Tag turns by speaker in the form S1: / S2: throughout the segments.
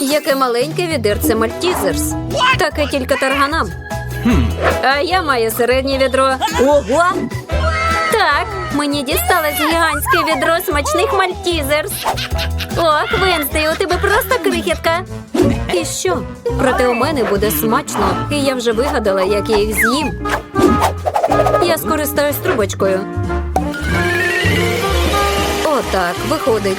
S1: Яке маленьке відерце Мальтізерс. Таке тільки тарганам. А я маю середнє відро. Ого! Так, мені дісталось гігантське відро смачних Мальтізерс. Ох, Венстей, у тебе просто крихітка. І що? Проте у мене буде смачно, і я вже вигадала, як я їх з'їм. Я скористаюсь трубочкою. Отак, виходить.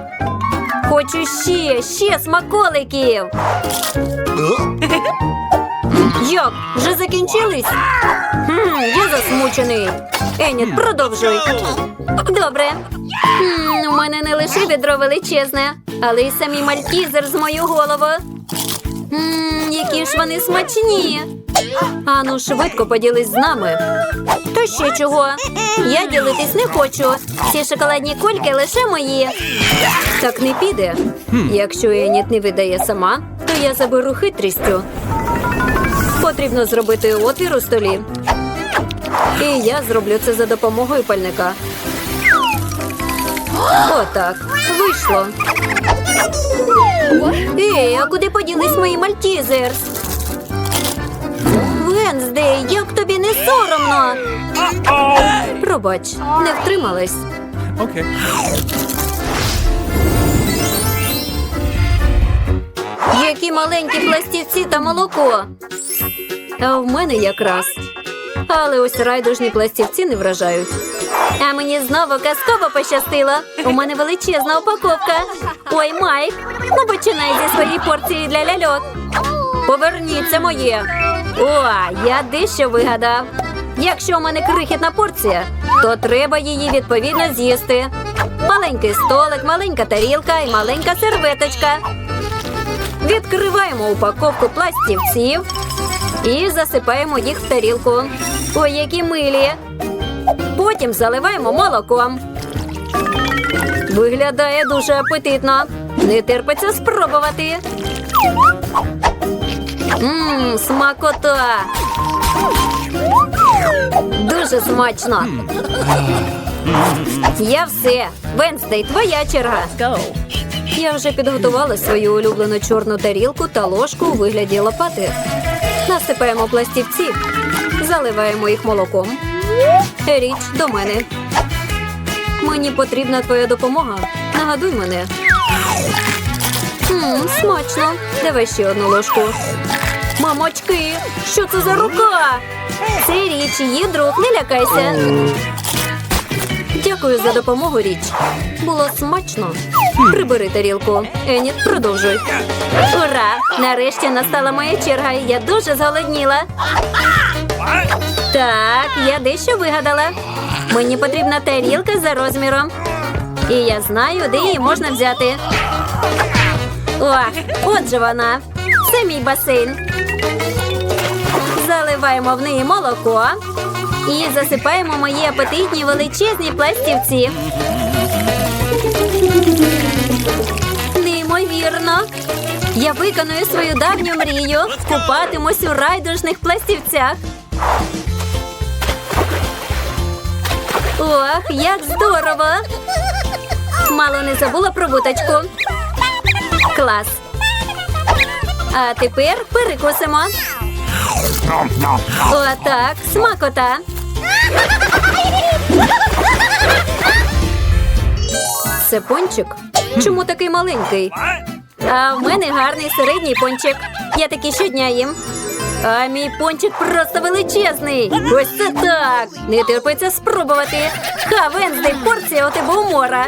S1: Хочу ще, ще смаколиків. Як? Вже закінчились? Хм, я засмучений. Еніт, продовжуй. Добре. Хм, у мене не лише відро величезне, але й самі мальтізер з мою голову. Які ж вони смачні. Ану, швидко поділись з нами. То ще чого? Я ділитись не хочу. Ці шоколадні кульки лише мої. Так не піде. Якщо Еніт не видає сама, то я заберу хитрістю. Потрібно зробити отвір у столі. І я зроблю це за допомогою пальника. Отак. Вийшло. Ей, а куди поділись мої мальтізерс? Венздей, як тобі не соромно? Пробач, не втрималась.
S2: Okay.
S1: Які маленькі пластівці та молоко. А в мене якраз. Але ось райдужні пластівці не вражають. А мені знову казково пощастило. У мене величезна упаковка. Ой, Майк, ну починай зі своєї порції для ляльок. Поверніться моє. О, я дещо вигадав. Якщо у мене крихітна порція, то треба її відповідно з'їсти. Маленький столик, маленька тарілка і маленька серветочка. Відкриваємо упаковку пластівців і засипаємо їх в тарілку. Ой, які милі. Потім заливаємо молоком. Виглядає дуже апетитно. Не терпиться спробувати. Мм, смакота. Дуже смачно. Я все. Венстей, твоя черга. Я вже підготувала свою улюблену чорну тарілку та ложку у вигляді лопати. Насипаємо пластівці, заливаємо їх молоком. Річ до мене. Мені потрібна твоя допомога. Нагадуй мене. Мм, смачно. Давай ще одну ложку. Мамочки, що це за рука? Це річ, її друг, не лякайся. Дякую за допомогу, річ. Було смачно. Прибери тарілку. Еніт, продовжуй. Ура! Нарешті настала моя черга, я дуже зголодніла. Так, я дещо вигадала. Мені потрібна тарілка за розміром. І я знаю, де її можна взяти. Ох, от же вона. Це мій басейн. Заливаємо в неї молоко і засипаємо мої апетитні величезні пластівці. Неймовірно. Я виконую свою давню мрію. Купатимусь у райдужних пластівцях. Ох, як здорово! Мало не забула про буточку. Клас. А тепер перекусимо. Отак, смакота. Це пончик? Чому такий маленький? А в мене гарний середній пончик. Я такий щодня їм. А мій пончик просто величезний. Ось це так. Не терпиться спробувати. Ха, Венздей, порція у тебе умора.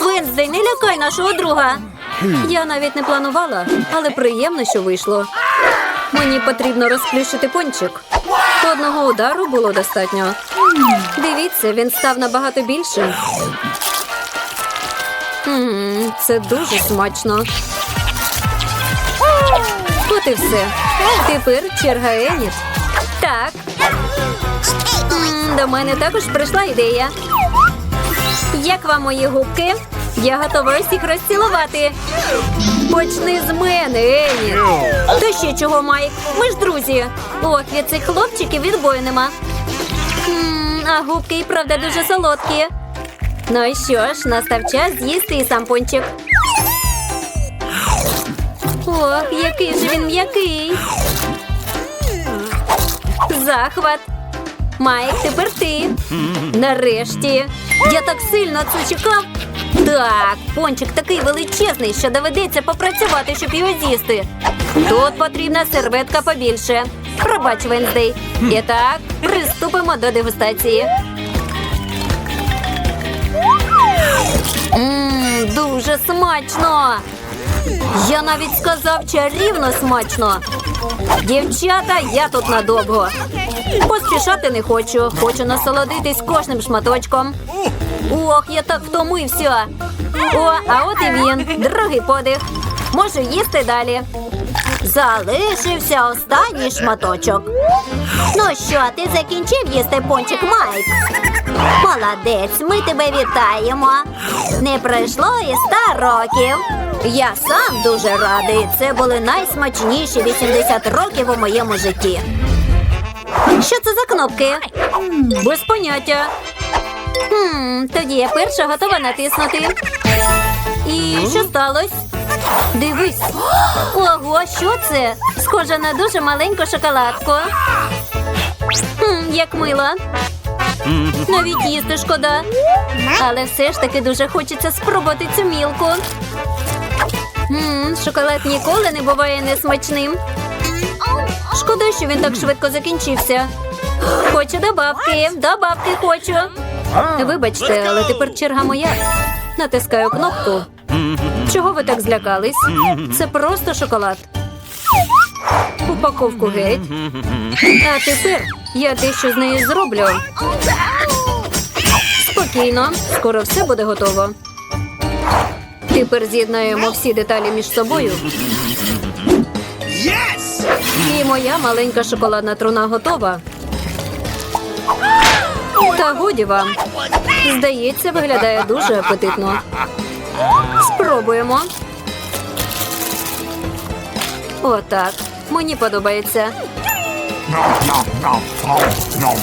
S1: Венздей, не лякай нашого друга. Я навіть не планувала, але приємно, що вийшло. Мені потрібно розплющити пончик. Одного удару було достатньо. Дивіться, він став набагато більшим. Це дуже смачно. От і все. Тепер черга Еніт. Так. До мене також прийшла ідея. Як вам мої губки? Я готова усіх розцілувати. Почни з мене, Еніт. То ще чого, Майк? Ми ж друзі. Ох, від цих хлопчиків відбою нема. М, А губки і правда дуже солодкі. Ну і що ж, настав час з'їсти і сам пончик. Ох, який же він м'який. Захват. Майк, тепер ти. Нарешті. Я так сильно це чекав. Так, пончик такий величезний, що доведеться попрацювати, щоб його з'їсти. Тут потрібна серветка побільше. Пробач, Венздей. І так, приступимо до дегустації. Ммм, дуже смачно. Я навіть сказав чарівно смачно. Дівчата, я тут надовго. Поспішати не хочу. Хочу насолодитись кожним шматочком. Ох, я так втомився. О, а от і він. Другий подих. Можу їсти далі. Залишився останній шматочок. Ну що, ти закінчив їсти пончик Майк? Молодець, ми тебе вітаємо. Не пройшло і ста років. Я сам дуже радий. Це були найсмачніші 80 років у моєму житті. Що це за кнопки? Без поняття. Хм, тоді я перша готова натиснути. І що сталося? Дивись. Ого, що це? Схоже на дуже маленьку шоколадку. Хм, як мило. Навіть їсти шкода. Але все ж таки дуже хочеться спробувати цю мілку. Мм, шоколад ніколи не буває несмачним. Шкода, що він так швидко закінчився. Хочу добавки, добавки хочу. Вибачте, але тепер черга моя. Натискаю кнопку. Чого ви так злякались? Це просто шоколад. Упаковку геть. А тепер я дещо з нею зроблю. Спокійно, скоро все буде готово. Тепер з'єднаємо всі деталі між собою. І моя маленька шоколадна труна готова. Та годі вам. Здається, виглядає дуже апетитно. Спробуємо. Отак. Мені подобається.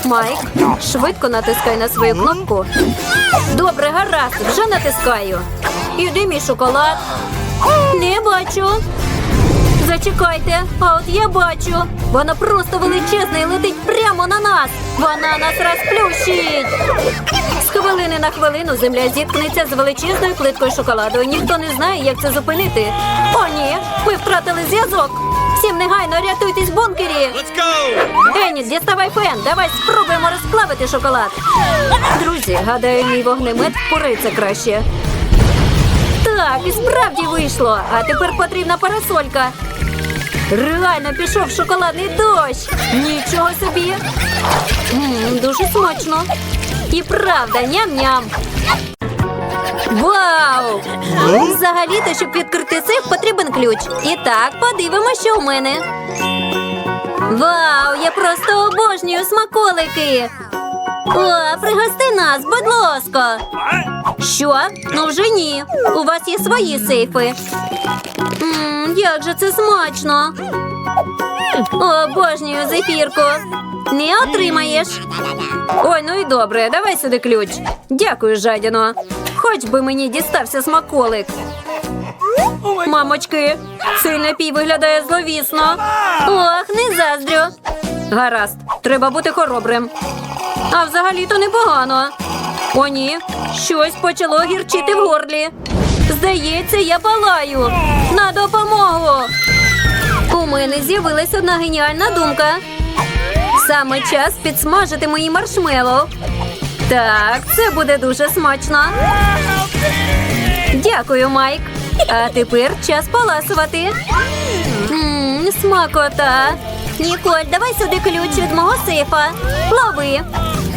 S1: Майк, швидко натискай на свою кнопку. Добре, гаразд, вже натискаю. Іди мій шоколад. Не бачу. Зачекайте, а от я бачу. Вона просто величезна і летить прямо на нас. Вона нас розплющить. З хвилини на хвилину земля зіткнеться з величезною плиткою шоколаду. Ніхто не знає, як це зупинити. О, ні, ми втратили зв'язок. Всім негайно рятуйтесь в бункері.
S2: Let's
S1: діставай фен. Давай спробуємо розплавити шоколад. Друзі, гадаю, мій вогнемет впорається краще. Так, і справді вийшло. А тепер потрібна парасолька. Реально пішов шоколадний дощ. Нічого собі. М, дуже смачно. І правда, ням-ням. Вау! Взагалі-то, щоб відкрити сейф, потрібен ключ. І так, подивимося, що у мене. Вау, я просто обожнюю смаколики. О, пригости нас, будь ласка. Що? Ну вже ні. У вас є свої сейфи. Мм, як же це смачно. Обожнюю зефірку. Не отримаєш. Ой, ну і добре, давай сюди ключ. Дякую, жадіно. Хоч би мені дістався смаколик. Мамочки, цей напій виглядає зловісно. Ох, не заздрю. Гаразд, треба бути хоробрим. А взагалі-то непогано. О, ні, щось почало гірчити в горлі. Здається, я палаю. На допомогу. У мене з'явилась одна геніальна думка. Саме час підсмажити мої маршмеллоу. Так, це буде дуже смачно. Дякую, Майк. А тепер час поласувати. Ммм, смакота. Ніколь, давай сюди ключ від мого сейфа. Лови.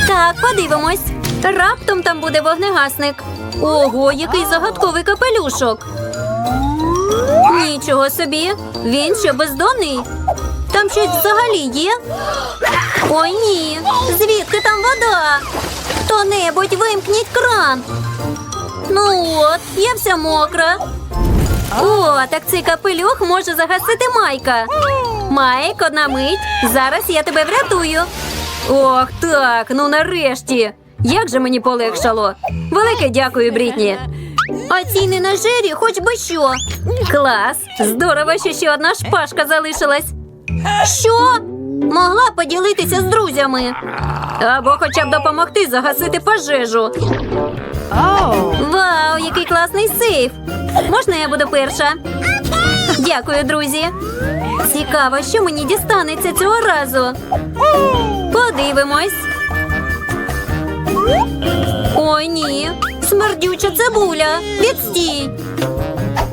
S1: Так, подивимось. Раптом там буде вогнегасник. Ого, який загадковий капелюшок. Нічого собі. Він що бездомний? Там щось взагалі є? Ой ні. Звідки там вода? Хто-небудь вимкніть кран. Ну от, я вся мокра. О, так цей капелюх може загасити Майка. Майк, одна мить. Зараз я тебе врятую. Ох, так, ну нарешті. Як же мені полегшало. Велике дякую, Брітні. А ці ненажері хоч би що. Клас. Здорово, що ще одна шпажка залишилась. Що? Могла поділитися з друзями. Або хоча б допомогти загасити пожежу. Вау, який класний сейф! Можна я буду перша? Дякую, друзі. Цікаво, що мені дістанеться цього разу. Подивимось. Ой, ні. Смердюча цибуля. Відстій.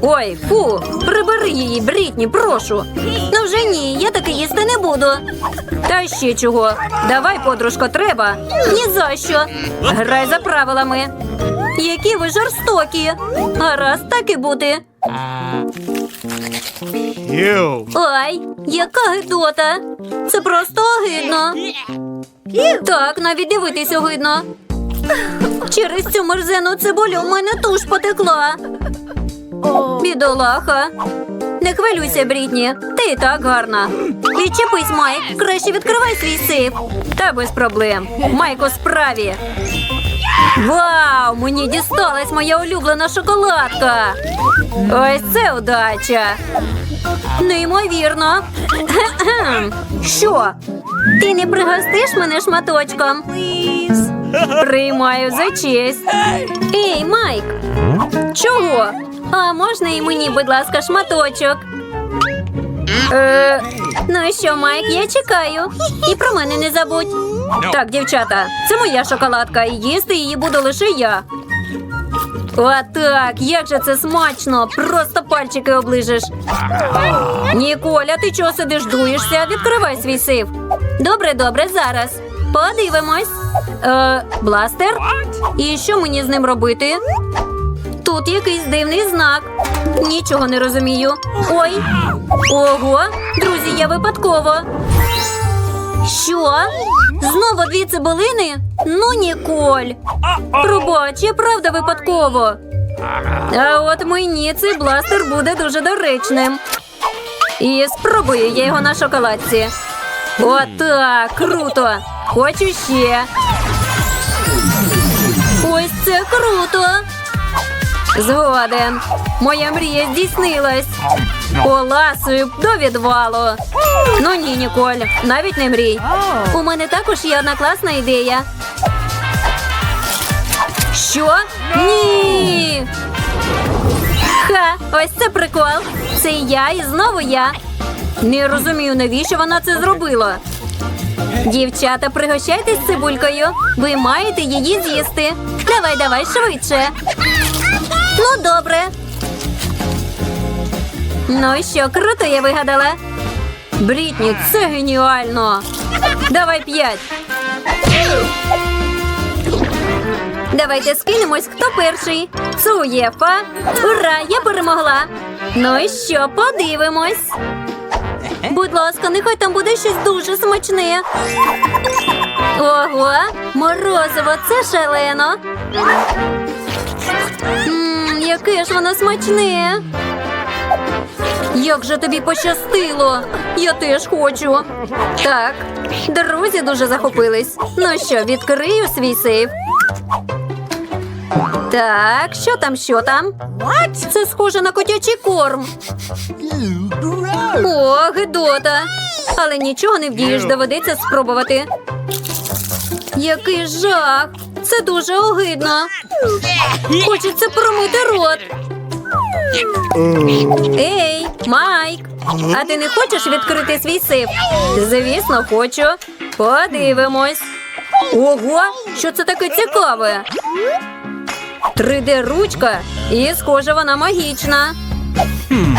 S1: Ой, фу, прибери її, Брітні, прошу. Ну вже ні, я таки їсти не буду. Та ще чого. Давай, подружко, треба. Ні за що. Грай за правилами. Які ви жорстокі. Гаразд, так і бути. Ай, яка гидота. Це просто огидно. Так, навіть дивитись огидно. Через цю мерзену цибулю в мене туш потекла. Бідолаха. Не хвилюйся, Брітні. Ти і так гарна. Відчепись, Майк. Краще відкривай свій сейф. Та без проблем. Майк у справі. Вау! Мені дісталась моя улюблена шоколадка. Ось це удача. Неймовірно. Що? Ти не пригостиш мене шматочком? Приймаю за честь. Ей, Майк. Чого? А можна і мені, будь ласка, шматочок? Е, ну що, Майк, я чекаю. І про мене не забудь. Так, дівчата, це моя шоколадка, і їсти її буду лише я. Отак, як же це смачно! Просто пальчики оближеш. Ніколя, ти чого сидиш, дуєшся? Відкривай свій сейф. Добре, добре, зараз. Подивимось. Е, бластер? І що мені з ним робити? Тут якийсь дивний знак. Нічого не розумію. Ой. Ого, друзі, я випадково. Що? Знову дві цибулини? Ну, Ніколь. Пробач, я правда випадково. А от мені цей бластер буде дуже доречним. І спробую я його на шоколадці. Отак, круто. Хочу ще. Ось це круто. Згоден. Моя мрія здійснилась. Поласую до відвалу. Ну ні, Ніколь, навіть не мрій. У мене також є одна класна ідея. Що? Ні. Ха, ось це прикол. Це я і знову я. Не розумію, навіщо вона це зробила. Дівчата, пригощайтесь цибулькою. Ви маєте її з'їсти. Давай, давай швидше. Ну, добре. Ну що, круто я вигадала. Брітні, це геніально. Давай п'ять. Давайте скинемось, хто перший. Цуєфа. Ура, я перемогла. Ну і що, подивимось. Будь ласка, нехай там буде щось дуже смачне. Ого, морозиво, це шалено. Ммм, яке ж воно смачне. Як же тобі пощастило? Я теж хочу. Так, друзі дуже захопились. Ну що, відкрию свій сейф. Так, що там, що там? Це схоже на котячий корм. О, гидота. Але нічого не вдієш, доведеться спробувати. Який жах! Це дуже огидно. Хочеться промити рот. Ей, Майк, А ти не хочеш відкрити свій сейф? Звісно, хочу. Подивимось. Ого, що це таке цікаве? 3D ручка, і схоже, вона магічна.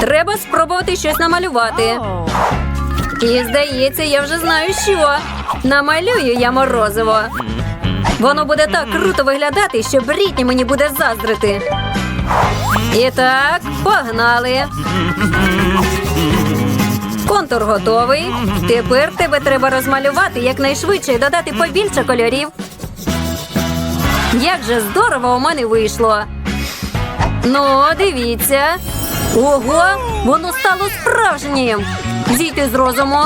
S1: Треба спробувати щось намалювати. І здається, я вже знаю, що. Намалюю я морозиво. Воно буде так круто виглядати, що Брітні мені буде заздрити. І так, погнали. Контур готовий. Тепер тебе треба розмалювати якнайшвидше і додати побільше кольорів. Як же здорово у мене вийшло. Ну, дивіться. Ого, воно стало справжнім. Зійти з розуму.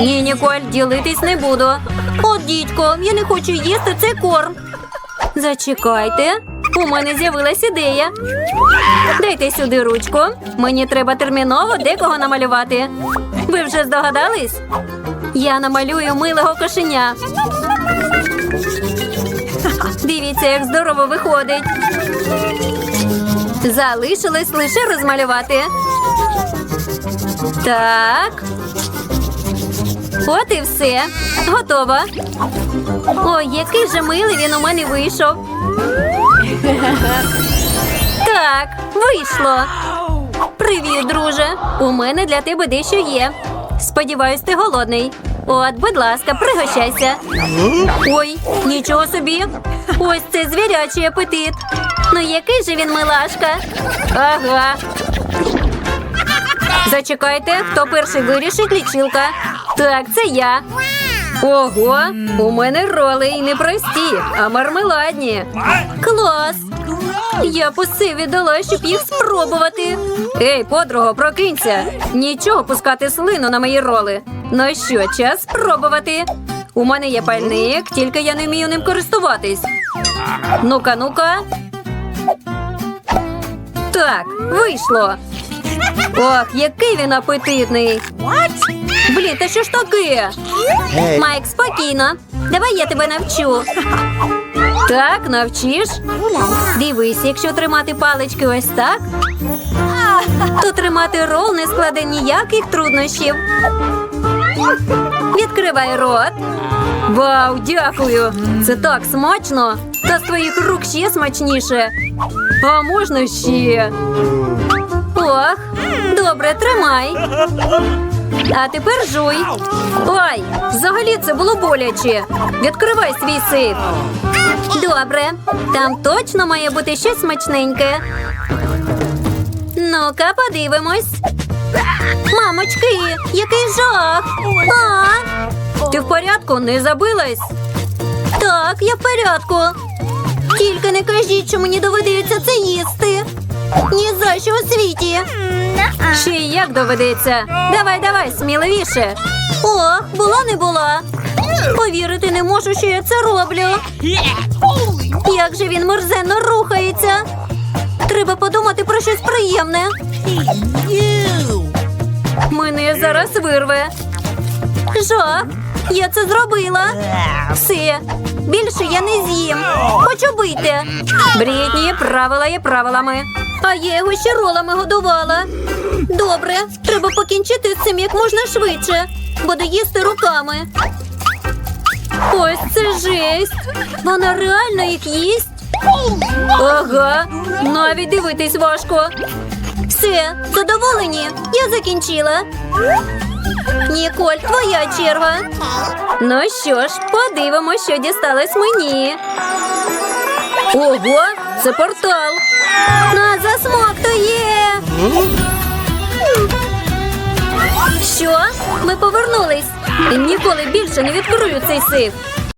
S1: Ні, Ніколь, ділитись не буду. От, дідько, я не хочу їсти цей корм. Зачекайте, у мене з'явилась ідея. Дайте сюди ручку. Мені треба терміново декого намалювати. Ви вже здогадались? Я намалюю милого кошеня. Дивіться, як здорово виходить. Залишилось лише розмалювати. Так. От і все. Готово. Ой, який же милий він у мене вийшов. Так, вийшло. Привіт, друже. У мене для тебе дещо є. Сподіваюсь, ти голодний. От, будь ласка, пригощайся. Ой, нічого собі. Ось це звірячий апетит. Ну який же він милашка? Ага. Зачекайте, хто перший вирішить лічилка. Так, це я. Ого, у мене роли і не прості, а мармеладні. Клас! Я б усе віддала, щоб їх спробувати. Ей, подруго, прокинься. Нічого пускати слину на мої роли. Ну що, час спробувати. У мене є пальник, тільки я не вмію ним користуватись. Ну-ка, ну-ка. Так, вийшло. Ох, який він апетитний. Блін, та що ж таке? Майк, спокійно. Давай я тебе навчу. Так, навчиш? Дивись, якщо тримати палички ось так, то тримати рол не складе ніяких труднощів. Відкривай рот. Вау, дякую! Це так смачно! Та з твоїх рук ще смачніше. А можна ще? Ох, добре, тримай. А тепер жуй. Ой, взагалі це було боляче. Відкривай свій сейф. Добре, там точно має бути щось смачненьке. Ну-ка, подивимось. Мамочки, який жах! А! Ти в порядку не забилась? Так, я в порядку. Тільки не кажіть, що мені доведеться це їсти. Ні за що у світі. Ще й як доведеться. Давай, давай, сміливіше. Ох, була не була. Повірити не можу, що я це роблю. Як же він мерзенно рухається. Треба подумати про щось приємне. Мене зараз вирве. Жах, я це зробила. Все, більше я не з'їм. Хочу бити. Брітні, правила є правилами. А я його ще ролами годувала. Добре, треба покінчити з цим як можна швидше. Буду їсти руками. Ось це жесть. Вона реально їх їсть. Ага, навіть дивитись важко. Все, задоволені? Я закінчила. Ніколь, твоя черга. Ну що ж, подивимось, що дісталось мені. Ого, це портал. На засмоктує. Що? Ми повернулись. Ніколи більше не відкрию цей сейф.